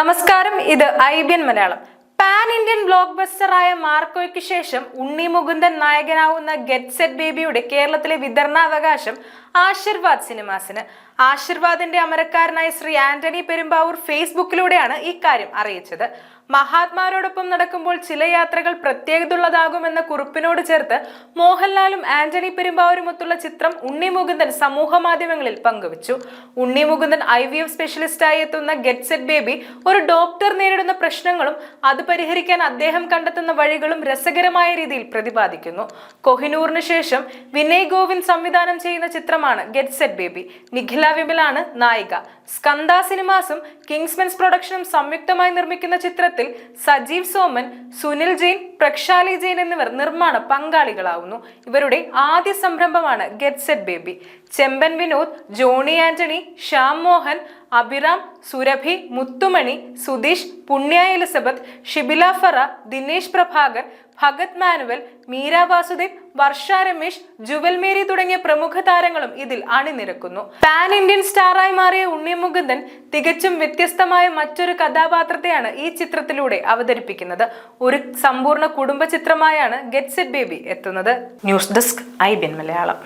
നമസ്കാരം ഇത് IBN Malayalam. Pan Indian block ബസ്റ്ററായ മാർക്കോയ്ക്ക് ശേഷം ഉണ്ണി മുകുന്ദൻ നായകനാവുന്ന ഗെറ്റ് സെറ്റ് ബേബിയുടെ കേരളത്തിലെ വിതരണാവകാശം ആശീർവാദ് സിനിമാസിന്. ആശീർവാദിന്റെ അമരക്കാരനായ ശ്രീ ആന്റണി പെരുമ്പാവൂർ ഫേസ്ബുക്കിലൂടെയാണ് ഇക്കാര്യം അറിയിച്ചത്. മഹാത്മാരോടൊപ്പം നടക്കുമ്പോൾ ചില യാത്രകൾ പ്രത്യേകതയുള്ളതാകുമെന്ന കുറിപ്പിനോട് ചേർത്ത് മോഹൻലാലും ആന്റണി പെരുമ്പാവൂരുമൊത്തുള്ള ചിത്രം ഉണ്ണി മുകുന്ദൻ സമൂഹ മാധ്യമങ്ങളിൽ പങ്കുവച്ചു. Unni Mukundan I V F സ്പെഷ്യലിസ്റ്റായി എത്തുന്ന ഗെറ്റ് സെറ്റ് ബേബി ഒരു ഡോക്ടർ നേരിടുന്ന പ്രശ്നങ്ങളും അത് പരിഹരിക്കാൻ അദ്ദേഹം കണ്ടെത്തുന്ന വഴികളും രസകരമായ രീതിയിൽ പ്രതിപാദിക്കുന്നു. കൊഹിനൂറിന് ശേഷം വിനയ് ഗോവിന്ദ് സംവിധാനം ചെയ്യുന്ന ചിത്രമാണ് ഗെറ്റ് സെറ്റ് ബേബി. നിഖില വിമലാണ് നായിക. സ്കന്ദ സിനിമാസും കിങ്സ്മെൻസ് പ്രൊഡക്ഷനും സംയുക്തമായി നിർമ്മിക്കുന്ന ചിത്രത്തിൽ സജീവ് സോമൻ സുനിൽ ജെയിൻ പ്രക്ഷാലി ജെയിൻ എന്നിവർ നിർമ്മാണ പങ്കാളികളാവുന്നു. ഇവരുടെ ആദ്യ സംരംഭമാണ് get set baby. Chemban Vinod Johny Antony Shyam Mohan Abhiram Surabhi Muthumani Sudheesh Punya Elizabeth Shibila Farah Dinesh Prabhakar Bhagath Manuel Meera Vasudev Varsha Ramesh Juvel Mary തുടങ്ങിയ പ്രമുഖ താരങ്ങളും ഇതിൽ അണിനിരക്കുന്നു. പാൻ ഇന്ത്യൻ സ്റ്റാറായി മാറിയ ഉണ്ണി മുകുന്ദൻ തികച്ചും വ്യത്യസ്തമായ മറ്റൊരു കഥാപാത്രത്തെയാണ് ഈ ചിത്രത്തിലൂടെ അവതരിപ്പിക്കുന്നത്. ഒരു സമ്പൂർണ കുടുംബ ചിത്രമായാണ് ഗെറ്റ് സെറ്റ് ബേബി എത്തുന്നത്. News desk IBN Malayalam.